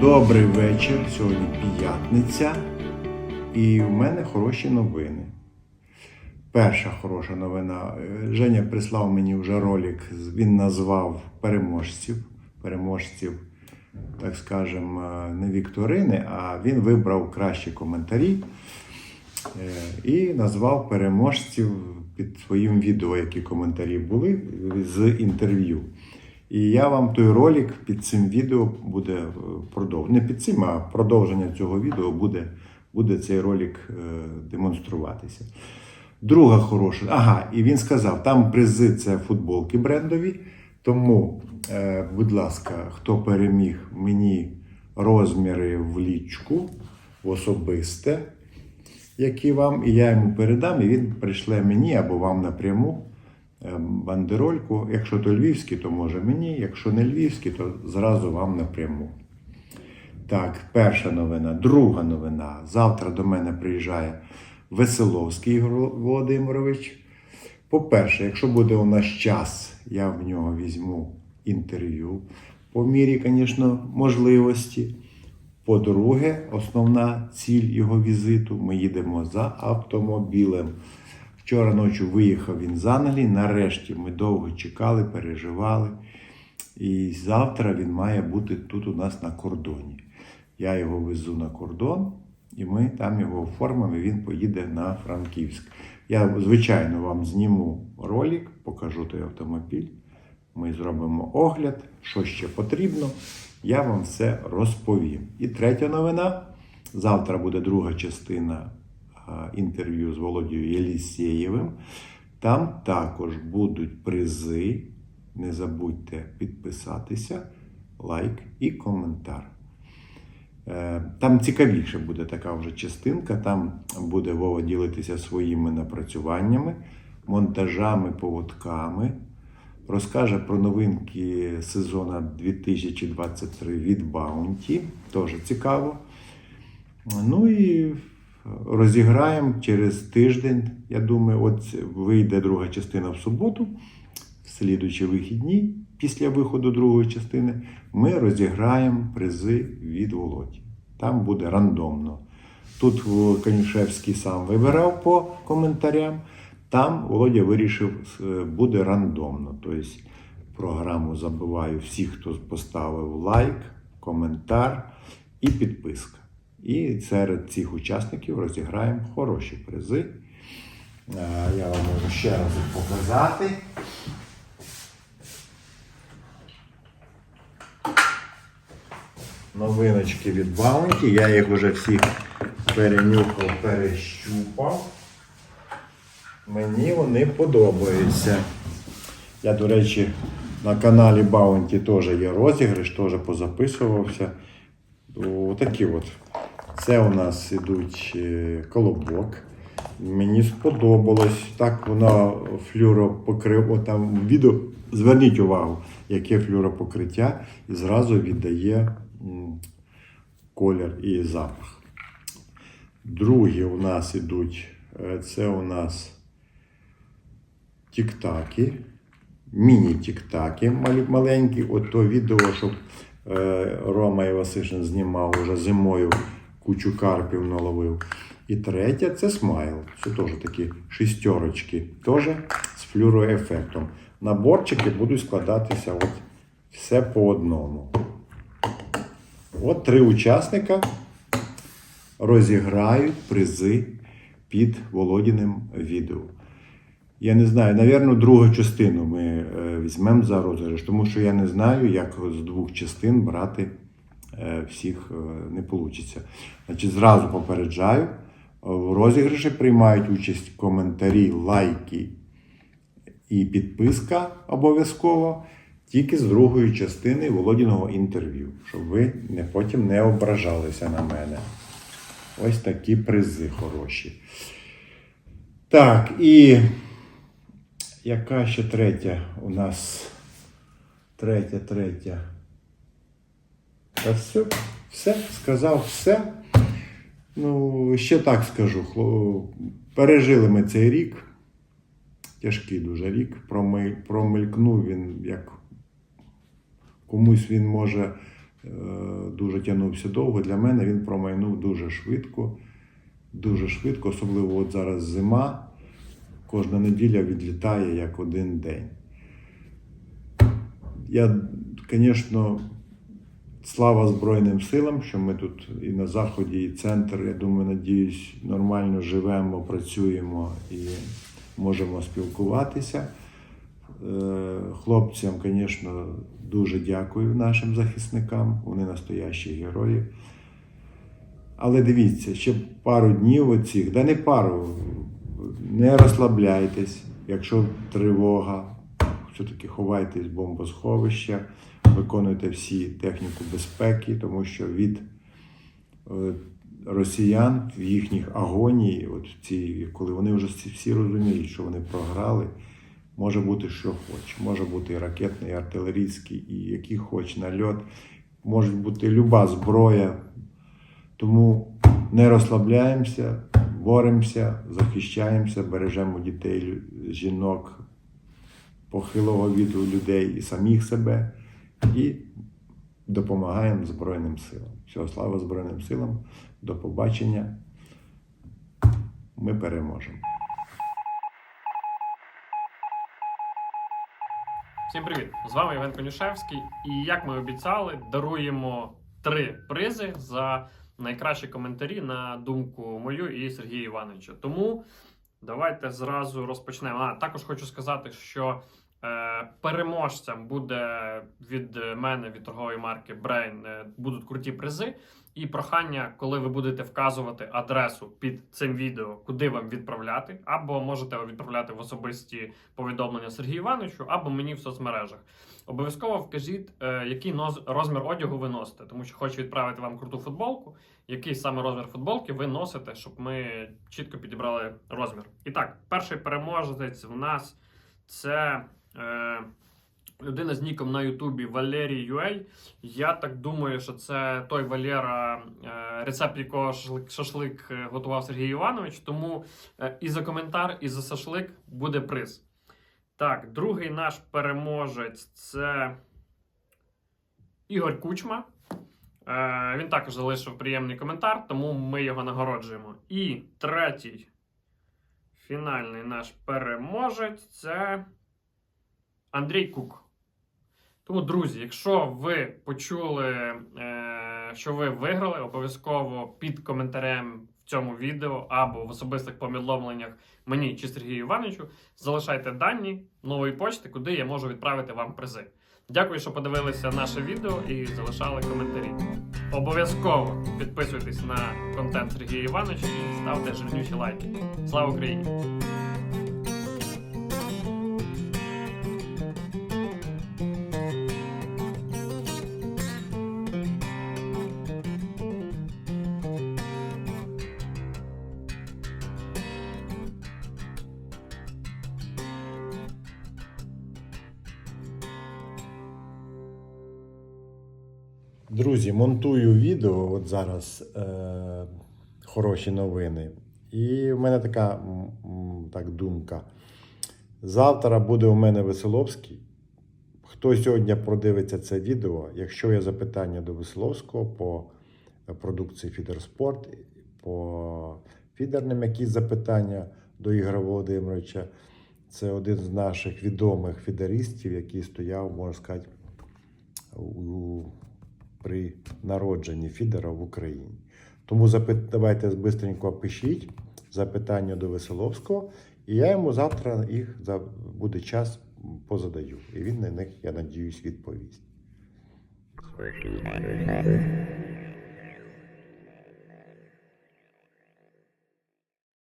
Добрий вечір. Сьогодні п'ятниця. І в мене хороші новини. Перша хороша новина. Е, Женя прислав мені вже ролик. Він назвав переможців. Переможців, так скажемо, е, не вікторини, а він вибрав кращі коментарі е, і назвав переможців під своїм відео, які коментарі були з інтерв'ю. І я вам той ролик під цим відео буде продовження. Не під цим, а продовження цього відео буде, буде цей ролик е, демонструватися. Друга хороша. Ага, і він сказав: там призи це футболки брендові. Тому, е, будь ласка, хто переміг мені розміри в лічку, особисте, які вам, і я йому передам, і він прийшле мені або вам напряму е, бандерольку. Якщо то львівський, то може мені, якщо не львівський, то зразу вам напряму. Так, перша новина. Друга новина. Завтра до мене приїжджає Веселовський Володимирович. По-перше, якщо буде у нас час, я в нього візьму інтерв'ю по мірі, звісно, можливості. По-друге, основна ціль його візиту ми їдемо за автомобілем. Вчора ночі виїхав він з Англії. Нарешті ми довго чекали, переживали. І завтра він має бути тут у нас на кордоні. Я його везу на кордон, і ми там його оформимо, і він поїде на Франківськ. Я, звичайно, вам зніму ролик, покажу той автомобіль. Ми зробимо огляд, що ще потрібно. Я вам все розповім. І третя новина. Завтра буде друга частина інтерв'ю з Володією Єлісєєвим. Там також будуть призи. Не забудьте підписатися, лайк і коментар. Е, Там цікавіше буде така вже частинка. Там буде Вова ділитися своїми напрацюваннями, монтажами, поводками. Розкаже про новинки сезону 2023 від Bounty. Теж цікаво. Ну і розіграємо через тиждень. Я думаю, от вийде друга частина в суботу. В слідуючі вихідні, після виходу другої частини, ми розіграємо призи від Володі. Там буде рандомно. Тут Канішевський сам вибирав по коментарям. Там Володя вирішив, е, буде рандомно. Тобто програму забиваю всіх, хто поставив лайк, коментар і підписка. І серед цих учасників розіграємо хороші призи. Е, Я вам можу ще раз показати. Новиночки від Bounty. Я їх вже всіх перенюхав, перещупав. Мені вони подобаються. Я, до речі, на каналі Bounty теж є розіграш, теж позаписувався. Отакі от. Це у нас ідуть е, колобок. Мені сподобалось. Так вона флюропокрив. От там відео. Зверніть увагу, яке флюропокриття і зразу віддає колір і запах. Другі у нас ідуть. е, Це у нас тіктаки, міні-тіктаки маленькі. От то відео, що е, Рома Івасишин знімав уже зимою кучу карпів наловив. І третє це смайл. Це теж такі шістерочки, теж з флюроефектом. Наборчики будуть складатися от все по одному. От три учасника розіграють призи під Володіним відео. Я не знаю, навірно, другу частину ми е, візьмемо за розіграш, тому що я не знаю, як з двох частин брати всіх е, не вийде. Значить, зразу попереджаю, в розіграші приймають участь коментарі, лайки і підписка обов'язково тільки з другої частини Володіного інтерв'ю, щоб ви не, потім не ображалися на мене. Ось такі призи хороші. Так, і яка ще третя у нас? Третя, третя. Та все, все, сказав все. Ну, ще так скажу. Пережили ми цей рік. Тяжкий дуже рік. Промелькнув він як комусь він може е, дуже тягнувся довго. Для мене він промайнув дуже швидко. Дуже швидко, особливо от зараз зима. Кожна неділя відлітає як один день. Я, звісно, слава Збройним силам, що ми тут і на Заході, і центр, я думаю, надіюсь, нормально живемо, працюємо і можемо спілкуватися. Е, Хлопцям, звісно, дуже дякую нашим захисникам. Вони настоящі герої. Але дивіться, ще пару днів оцих, да не пару, не розслабляйтесь, якщо тривога, все-таки ховайтесь в бомбосховища, виконуйте всі техніку безпеки, тому що від е, росіян в їхніх агонії, от ці, коли вони вже всі- розуміють, що вони програли, може бути що хоч. Може бути і ракетний, і артилерійський, і який хоч нальот, може бути люба зброя. Тому не розслабляємося, боремося, захищаємося, бережемо дітей, жінок, похилого віку людей і самих себе і допомагаємо Збройним силам. Всього слава Збройним силам, до побачення. Ми переможемо. Всім привіт! З вами Євген Конюшевський. І як ми обіцяли, даруємо три призи за найкращі коментарі на думку мою і Сергія Івановича. Тому давайте зразу розпочнемо. А також хочу сказати, що переможцям буде від мене від торгової марки Brain е, будуть круті призи. І прохання, коли ви будете вказувати адресу під цим відео, куди вам відправляти, або можете відправляти в особисті повідомлення Сергію Івановичу, або мені в соцмережах. Обов'язково вкажіть, е, який розмір одягу ви носите, тому що хочу відправити вам круту футболку. Який саме розмір футболки ви носите, щоб ми чітко підібрали розмір. І так, перший переможець в нас це. Е, Людина з ніком на Ютубі Валерій Юей. Я так думаю, що це той Валера, е, рецепт якого шашлик, е, готував Сергій Іванович. Тому і за коментар, і за шашлик буде приз. Так, другий наш переможець це Ігор Кучма. Він також залишив приємний коментар, тому ми його нагороджуємо. І третій фінальний наш переможець це Андрій Кук. Тому, друзі, якщо ви почули, е, що ви виграли, обов'язково під коментарем в цьому відео або в особистих повідомленнях мені чи Сергію Івановичу залишайте дані нової почти, куди я можу відправити вам призи. Дякую, що подивилися наше відео і залишали коментарі. Обов'язково підписуйтесь на контент Сергія Івановича і ставте жирнючі лайки. Слава Україні! Друзі, монтую відео, от зараз е, хороші новини. І в мене така так, думка. Завтра буде у мене Веселовський. Хто сьогодні продивиться це відео, якщо є запитання до Веселовського по продукції Фідерспорт, по фідерним якісь запитання до Ігоря Володимировича, це один з наших відомих фідеристів, який стояв, можна сказати, у при народженні фідера в Україні. Тому давайте бистренько пишіть запитання до Веселовського, і я йому завтра їх за... буде час позадаю. І він на них, я надіюсь, відповість.